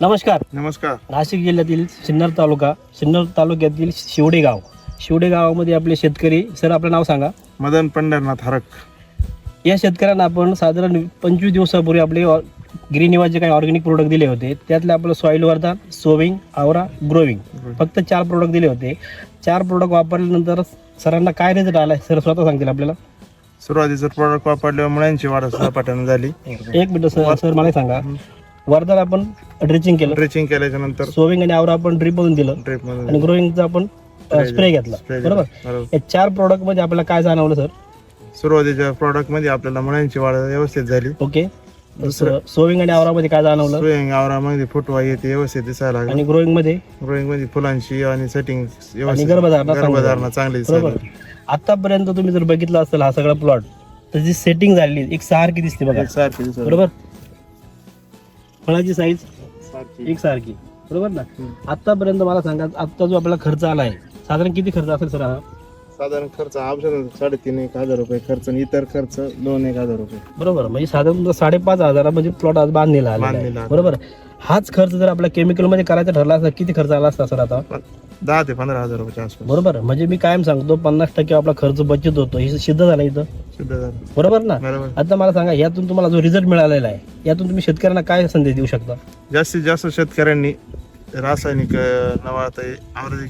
नमस्कार. नमस्कार. नाशिक जिल्ह्यातील सिन्नर तालुका सिन्नर तालुक्यातील शिवडे गाव शिवडे गावामध्ये आपले शेतकरी सर आपलं नाव सांगा. मदन पंढरनाथ हरक. या शेतकऱ्यांना आपण साधारण पंचवीस दिवसापूर्वी आपले ऑ- गिरीनिवाचे काही ऑर्गॅनिक प्रोडक्ट दिले होते. त्यातले आपलं सॉईल वरदान सोविंग आवरा ग्रोविंग फक्त चार प्रोडक्ट दिले होते. चार प्रोडक्ट वापरल्यानंतर सरांना काय रिझल्ट आला सर स्वतः सांगतील आपल्याला. सुरुवातीचं प्रॉडक्ट वापरल्यावर मुळांची वाढ झपाट्यानं झाली. एक मिनिट सर. सर मला सांगा. वरदान आपण ड्रिचिंग केलं. ड्रेचिंग केल्याच्यानंतर सोविंग आणि आवरा आपण ड्रिप मधून दिलं. ड्रेपमध्ये आणि ग्रोविंगचा आपण स्प्रे घेतला. spray बरोबर? दिला. बरोबर. या चार प्रोडक्टमध्ये आपल्याला काय जाणवलं सर सुरुवातीच्या प्रॉडक्टमध्ये आपल्याला मुळांची वाढ व्यवस्थित झाली. ओके सोविंग आणि आवरामध्ये काय जाणवलं? स्प्रेइंग आवरामध्ये फुटवा येते व्यवस्थित दिसायला लागला. आणि ग्रोविंगमध्ये? ग्रोईंगमध्ये फुलांची आणि सेटिंग आणि गर्भधारणा चांगली गर्भधारणा चांगली दिसायला बरोबर. लागली. आतापर्यंत तुम्ही जर बघितलं असेल हा सगळा प्लॉट त्याची सेटिंग झालेली एक सारखी दिसते बघा. सारखी दिसायला बरोबर? फळाची साईज. एक सारखी बरोबर ना. आतापर्यंत मला सांगा आता जो आपला खर्च आला आहे साधारण किती खर्च असेल सर हा साधारण खर्च औषध साडेतीन एक हजार रुपये खर्च आणि इतर खर्च दोन एक हजार रुपये. बरोबर म्हणजे साधारण साडेपाच हजारामध्ये प्लॉट आज बांधलेला आलेला आहे. बरोबर. हाच खर्च जर आपल्या केमिकलमध्ये करायचा ठरला असता किती खर्च आला असता सर आता? दहा ते पंधरा हजार रुपयाच्या आसपास. बरोबर. म्हणजे मी कायम सांगतो पन्नास टक्के आपला खर्च बचत होतो. हे सिद्ध झालं इथं. झालं. बरोबर ना? बरोबर. आता मला सांगा यातून तुम्हाला जो रिझल्ट मिळालेला आहे यातून तुम्ही शेतकऱ्यांना काय संदेश देऊ शकता? जास्तीत जास्त शेतकऱ्यांनी रासायनिक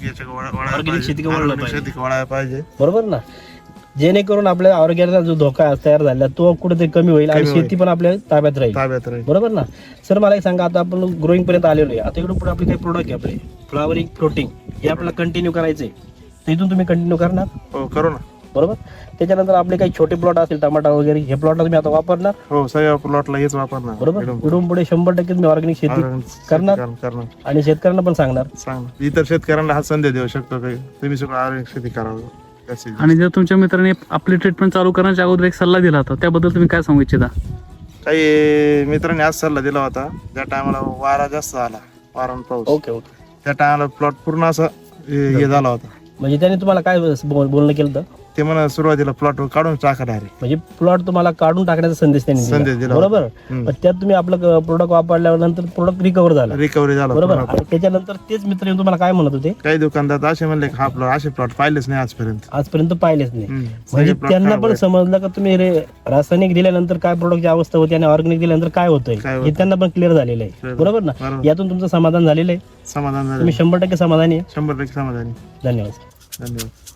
याच्या वळा- पाहिजे. शेती वळायला बरोबर ना? जेणेकरून आपल्या आरोग्याचा जो धोका तयार झाला तो कुठेतरी कमी होईल आणि. शेती पण आपल्या ताब्यात राहील. ताब्यात राहील. बरोबर ना? सर मला एक सांगा आता आपण ग्रोईंग पर्यंत आलेलो आहे. आता इकडून पुढे आपले काही प्रोडक्ट आहे आपले. फ्लावरिंग फ्लोटिंग हे आपल्याला कंटिन्यू करायचंय. तर इथून तुम्ही कंटिन्यू करणार? हो करू ना. बरोबर? त्याच्यानंतर आपले काही छोटे प्लॉट असतील टमाटा वगैरे हे प्लॉटला तुम्ही आता वापरणार? हो सगळ्या प्लॉटला हेच वापरणार. बरोबर? इकडून पुढे. शंभर टक्के तुम्ही ऑर्गॅनिक शेती करणार? कर- करणार. आणि शेतकऱ्यांना पण सांगणार. सांग. इतर शेतकऱ्यांना हा संदेश देऊ शकतो की तुम्ही सगळं आरोग्य शेती करावं. आणि जर तुमच्या मित्राने आपली ट्रीटमेंट चालू करण्याच्या अगोदर एक सल्ला दिला होता त्याबद्दल तुम्ही काय सांगू इच्छिता? काही मित्रांनी आज सल्ला दिला होता ज्या टायमाला वारा जास्त आला वारा पाऊस. ओके ओके त्या टायमाला प्लॉट पूर्ण असा हे झाला होता. म्हणजे त्याने तुम्हाला काय बोल- बोलणं केलं होतं? ते म्हणा सुरुवातीला प्लॉट काढून टाका डायरेक्ट म्हणजे प्लॉट तुम्हाला काढून टाकण्याचा संदेश त्यांनी संदेश दिला बरोबर? हम्म. पण त्यात तुम्ही आपलं प्रोडक्ट वापरल्यावर नंतर प्रोडक्ट रिकवर झाला. रिकव्हरी झाला बरोबर. आणि त्याच्यानंतर तेच मित्र येऊन तुम्हाला काय म्हणत होते? काही दुकानदार असे म्हणले की हा प्लॉट असे प्लॉट पाहिलेच नाही आजपर्यंत. आजपर्यंत पाहिलेच नाही. हम्म. म्हणजे सगळे plot त्यांना खराब पण आहेत. समजलं का तुम्ही रे रासायनिक दिल्यानंतर काय प्रोडक्टची अवस्था होती आणि ऑर्गॅनिक दिल्यानंतर काय होतंय? काय हे. त्यांना पण क्लिअर झालेलं आहे. बरोबर ना? बरोबर. यातून तुमचं समाधान झालेलं आहे. समाधान झालं तुम्ही शंभर टक्के समाधानी आहे. शंभर टक्के समाधानी धन्यवाद धन्यवाद.